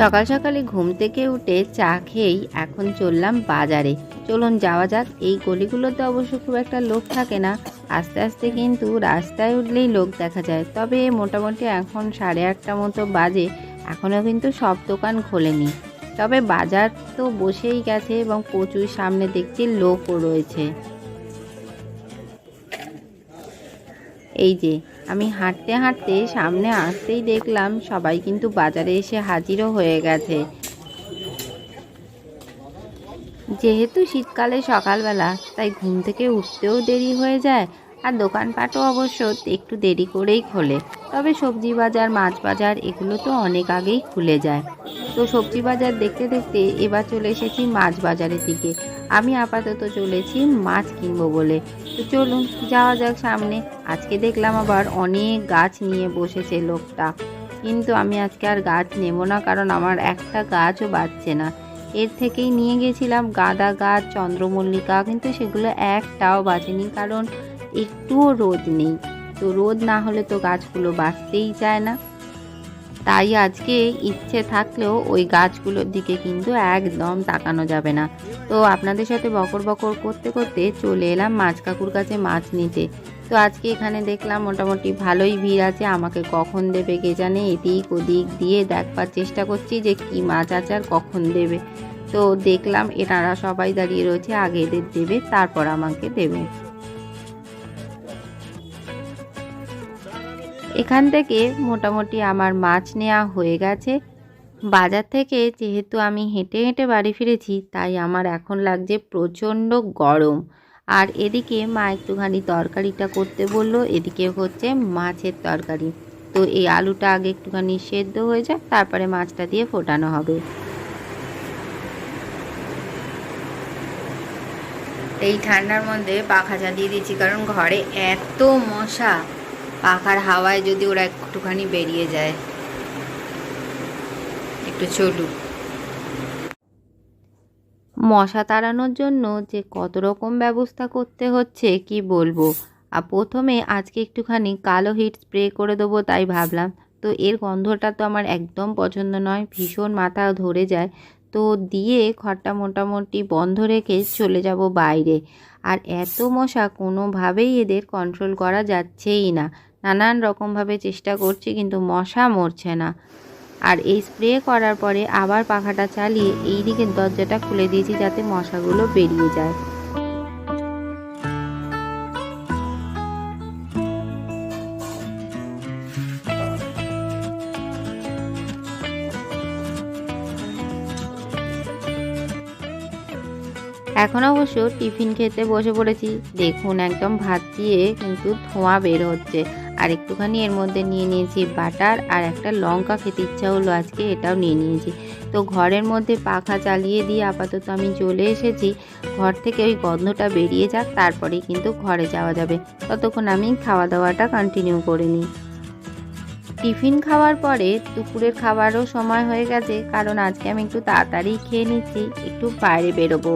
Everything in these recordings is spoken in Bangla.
সকাল সকালে ঘুম থেকে উঠে চা খেয়েই এখন চললাম বাজারে। চলুন যাওয়া যাক, এই গলিগুলোতে অবশ্য খুব একটা লোক থাকে না। আস্তে আস্তে কিন্তু রাস্তায় উঠলেই লোক দেখা যায়। তবে মোটামুটি এখন সাড়ে আটটা মতো বাজে এখনও কিন্তু সব দোকান খোলেনি। তবে বাজার তো বসেই গেছে এবং প্রচুর সামনে দেখছি লোকও রয়েছে। এই যে আমি হাঁটতে হাঁটতে সামনে আসতেই দেখলাম সবাই কিন্তু বাজারে এসে হাজিরও হয়ে গেছে। যেহেতু শীতকালে সকালবেলা, তাই ঘুম থেকে উঠতেও দেরি হয়ে যায় আর দোকানপাটও অবশ্য একটু দেরি করেই খোলে। তবে সবজি বাজার, মাছ বাজার এগুলো তো অনেক আগেই খুলে যায়। তো সবজি বাজার দেখতে দেখতে এবার চলে এসেছি মাছ বাজারের দিকে। আমি আপাতত চলেছি মাছ কিনবো বলে। তো চলুন, যাওয়া যাক সামনে। আজকে দেখলাম আবার অনেক গাছ নিয়ে বসেছে লোকটা। কিন্তু আমি আজকে আর গাছ নেব না, কারণ আমার একটা গাছও বাড়ছে না। এর থেকেই নিয়ে গেছিলাম গাঁদা গাছ, চন্দ্রমল্লিকা, কিন্তু সেগুলো একটাও বাঁচেনি, কারণ একটুও রোদ নেই। তো রোদ না হলে তো গাছগুলো বাঁচতেই চায় না। তাই আজকে ইচ্ছে থাকলেও ওই গাছগুলোর দিকে কিন্তু একদম তাকানো যাবে না। তো আপনাদের সাথে বকর বকর করতে করতে চলে এলাম মাছ কাকুর কাছে মাছ নিতে। তো আজকে এখানে দেখলাম মোটামুটি ভালোই ভিড় আছে, আমাকে কখন দেবে কে জানে, এদিক ওদিক দিয়ে দেখবার চেষ্টা করছি যে কি মাছ আছে আর কখন দেবে। তো দেখলাম এনারা সবাই দাঁড়িয়ে রয়েছে, আগে এদের দেবে, তারপর আমাকে দেবে। এখান থেকে মোটামুটি আমার মাছ নেওয়া হয়ে গেছে। বাজার থেকে যেহেতু আমি হেঁটে হেঁটে বাড়ি ফিরেছি, তাই আমার এখন লাগছে প্রচণ্ড গরম। আর এদিকে মা একটুখানি তরকারিটা করতে বলল, এদিকে হচ্ছে মাছের তরকারি। তো এই আলুটা আগে একটুখানি সেদ্ধ হয়ে যাক, তারপরে মাছটা দিয়ে ফোটানো হবে। এই ঠান্ডার মধ্যে পাখা চালিয়ে দিয়েছি, কারণ ঘরে এত মশা। পাখার হাওয়ায় যদি ওরা একটুখানি বেরিয়ে যায়। একটু চলুক। মশা তাড়ানোর জন্য যে কত রকম ব্যবস্থা করতে হচ্ছে, কি বলব? আর প্রথমে আজকে একটুখানি কালো হিট স্প্রে করে দেবো তাই ভাবলাম। তো এর গন্ধটা তো আমার একদম পছন্দ নয়, ভীষণ মাথা ধরে যায়। তো দিয়ে ঘরটা মোটামুটি বন্ধ রেখে চলে যাব বাইরে। আর এত মশা কোনোভাবেই এদের কন্ট্রোল করা যাচ্ছেই না। নানান রকমভাবে চেষ্টা করছি, কিন্তু মশা মরছে না। আর এই স্প্রে করার পরে আবার পাখাটা চালিয়ে এই দিকের দরজাটা খুলে দিয়েছি যাতে মশাগুলো বেরিয়ে যায়। এখন অবশ্য টিফিন খেতে বসে পড়েছি। দেখুন, একদম ভাত দিয়ে কিন্তু ধোঁয়া বের হচ্ছে। আর একটুখানি এর মধ্যে নিয়ে নিয়েছি বাটার আর একটা লঙ্কা খেতে ইচ্ছা হলো আজকে, এটাও নিয়ে নিয়েছি। তো ঘরের মধ্যে পাখা চালিয়ে দিয়ে আপাতত আমি চলে এসেছি। ঘর থেকে ওই গন্ধটা বেরিয়ে যাক তারপরেই কিন্তু ঘরে যাওয়া যাবে। ততক্ষণ আমি খাওয়া দাওয়াটা কন্টিনিউ করে নিই। টিফিন খাওয়ার পরে দুপুরের খাবারও সময় হয়ে গেছে, কারণ আজকে আমি একটু তাড়াতাড়ি খেয়ে নিচ্ছি, একটু বাইরে বেরোবো।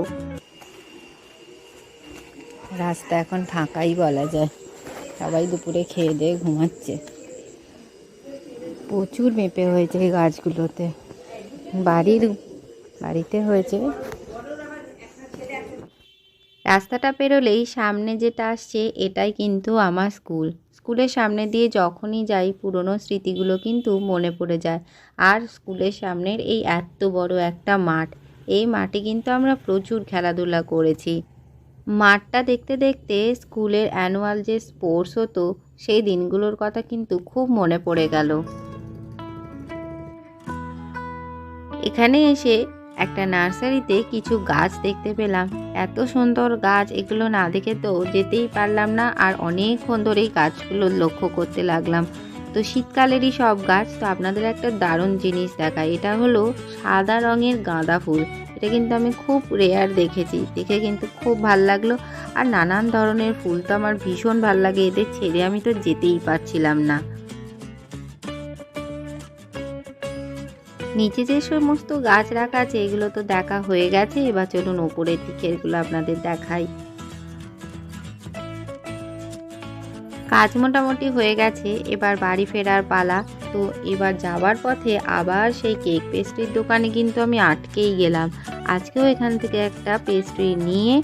রাস্তা এখন ফাঁকাই বলা যায়। সবাই দুপুরে খেয়ে দিয়ে ঘুমাচ্ছে। প্রচুর মেপে হয়েছে এই গাছগুলোতে। বাড়ির, বাড়িতে হয়েছে। রাস্তাটা পেরোলেই সামনে যেটা আসছে, এটাই কিন্তু আমার স্কুল। স্কুলের সামনে দিয়ে যখনই যাই, পুরনো স্মৃতিগুলো কিন্তু মনে পড়ে যায়। আর স্কুলের সামনের এই এত বড় একটা মাঠ, এই মাঠে কিন্তু আমরা প্রচুর খেলাধুলা করেছি। মাঠটা দেখতে দেখতে স্কুলের অ্যানুয়াল যে স্পোর্টস হতো, সেই দিনগুলোর কথা কিন্তু খুব মনে পড়ে গেল। এখানে এসে একটা নার্সারিতে কিছু গাছ দেখতে পেলাম। এত সুন্দর গাছ, এগুলো না দেখে তো যেতেই পারলাম না, আর অনেকক্ষণ ধরেই গাছগুলো লক্ষ্য করতে লাগলাম। তো শীতকালেরই সব গাছ, তো আপনাদের একটা দারুণ জিনিস দেখায় এটা হলো সাদা রঙের গাঁদা ফুল। এটা কিন্তু আমি খুব রেয়ার দেখেছি। দেখে কিন্তু খুব ভালো লাগল। আর নানান ধরনের ফুল তো আমার ভীষণ ভালো লাগে, এদের ছেড়ে আমি তো যেতেই পারছিলাম না। নিচে যে সমস্ত গাছ রাখা আছে, এগুলো তো দেখা হয়ে গেছে। এবার চলুন ওপরের দিকে এগুলো আপনাদের দেখাই। কাজ মোটামুটি হয়ে গেছে, এবার বাড়ি ফেরার পালা। তো এবার যাওয়ার পথে আবার সেই কেক পেস্ট্রির দোকানে কিন্তু আমি আটকেই গেলাম। আজকেও এখান থেকে একটা পেস্ট্রি নিয়ে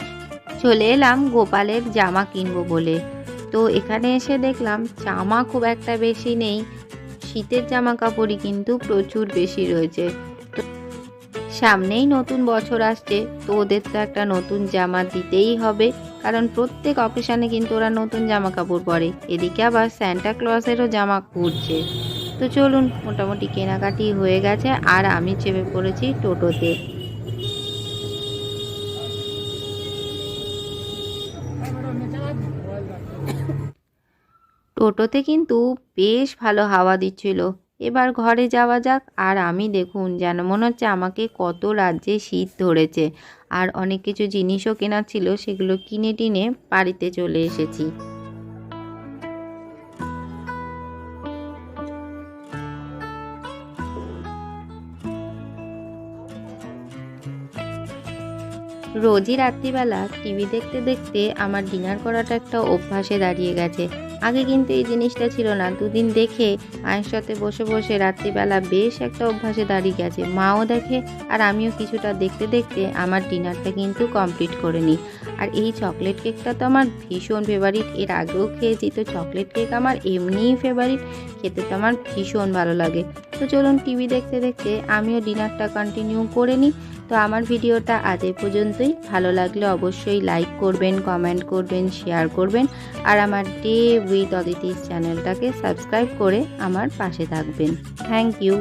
চলে এলাম, গোপালের জামা কিনবো বলে। তো এখানে এসে দেখলাম, জামা খুব একটা বেশি নেই। শীতের জামা কাপড়ই কিন্তু প্রচুর বেশি রয়েছে। সামনেই নতুন বছর আসছে, তো ওদের তো একটা নতুন জামা দিতেই হবে। কারণ প্রত্যেক অকেশনে কিন্তু ওরা নতুন জামা কাপড় পরে। এদিকে আবার স্যান্টা ক্লসেরও জামা ঘুরছে তো চলুন, মোটামুটি কেনাকাটি হয়ে গেছে। আর আমি চেপে পড়েছি টোটোতে। টোটোতে কিন্তু বেশ ভালো হাওয়া দিচ্ছিল। এবার ঘরে যাওয়া যাক আর আমি দেখুন যেন মনে হচ্ছে আমাকে কত রাজ্যে শীত ধরেছে। আর অনেক কিছু জিনিসও কেনার ছিল, সেগুলো কিনে টিনে বাড়িতে চলে এসেছি। রোজই রাত্রিবেলা টিভি দেখতে দেখতে আমার ডিনার করাটা একটা অভ্যাসে দাঁড়িয়ে গেছে। আগে কিন্তু এই জিনিসটা ছিল না। দুদিন দেখে মায়ের সাথে বসে বসে রাত্রিবেলা বেশ একটা অভ্যাসে দাঁড়িয়ে গেছে। মাও দেখে আর আমিও কিছুটা দেখতে দেখতে আমার ডিনারটা কিন্তু কমপ্লিট করে নিই। আর এই চকলেট কেকটা তো আমার ভীষণ ফেভারিট। এর আগেও খেয়েছি তো চকলেট কেক আমার এমনিই ফেভারিট। খেতে তো আমার ভীষণ ভালো লাগে। তো চলুন টিভি দেখতে দেখতে আমিও ডিনারটা কন্টিনিউ করে নিই। তো আমার ভিডিওটা আজ এ পর্যন্তই। ভালো লাগলে অবশ্যই লাইক করবেন কমেন্ট করবেন শেয়ার করবেন। আর আমার ডে উইথ অদিতির চ্যানেলটাকে সাবস্ক্রাইব করে আমার পাশে থাকবেন। Thank you